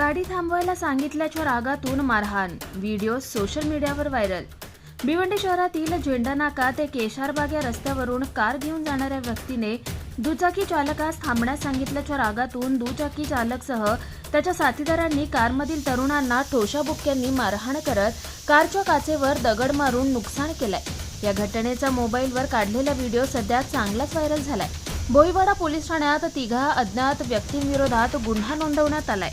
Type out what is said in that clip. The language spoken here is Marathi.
गाडी थांबवायला सांगितल्याच्या रागातून मारहाण. व्हिडिओ सोशल मीडियावर व्हायरल. भिवंडी शहरातील झेंडा नाका ते केशारबाग या रस्त्यावरून कार घेऊन जाणाऱ्या व्यक्तीने दुचाकी चालकास थांबण्यास सांगितल्याच्या रागातून दुचाकी चालकसह त्याच्या साथीदारांनी कारमधील तरुणांना ठोशाबुक्क्यांनी मारहाण करत कारच्या काचेवर दगड मारून नुकसान केलंय. या घटनेचा मोबाईलवर काढलेला व्हिडिओ सध्या चांगलाच व्हायरल झालाय. भोईवाडा पोलीस ठाण्यात तिघा अज्ञात व्यक्तींविरोधात गुन्हा नोंदवण्यात आलाय.